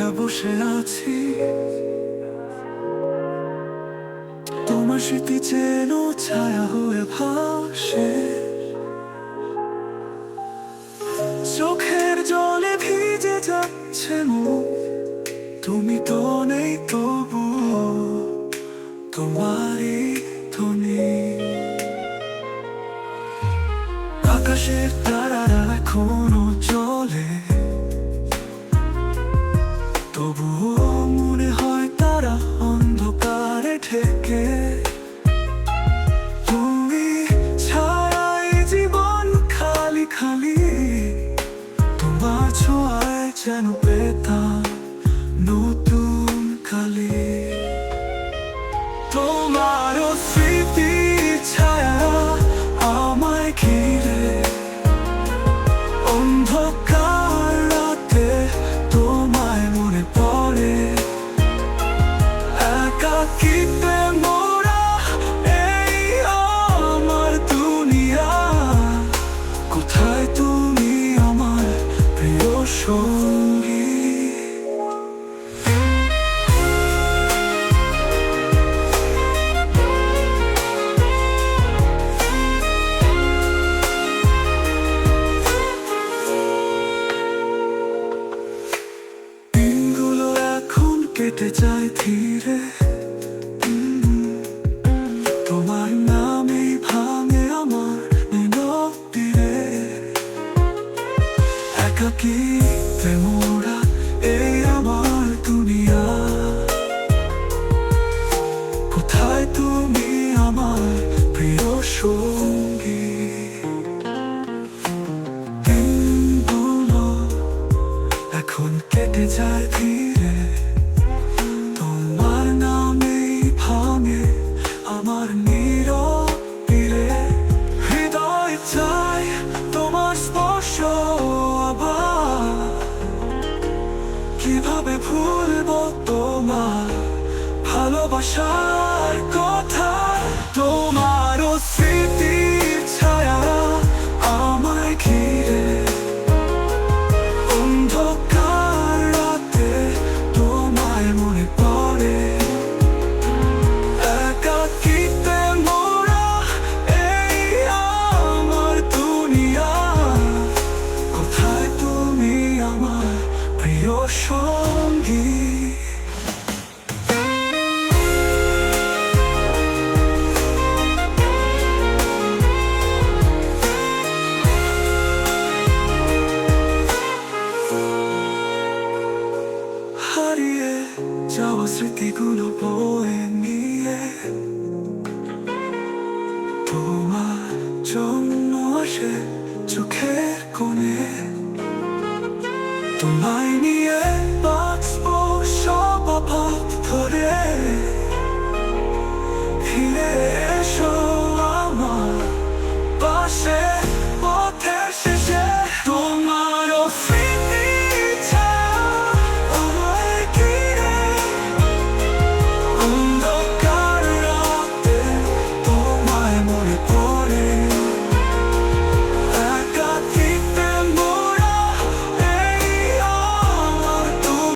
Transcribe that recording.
একা বসে আছি। তোমার স্মৃতি যেন ছায়া হয়ে ভাসে। চোখের জলে ভিজে যাচ্ছে মুখ তুমি তো নেই তবু তোমারই তো নেই আকাশের তারারা এখনও সঙ্গী। কেটে যায় ধীরে। ভুলবো তোমার ভালোবাসার হারিয়ে যাওয়া স্মৃতিগুলো বয়ে নিয়ে। তোমার জন্য আসে চোখে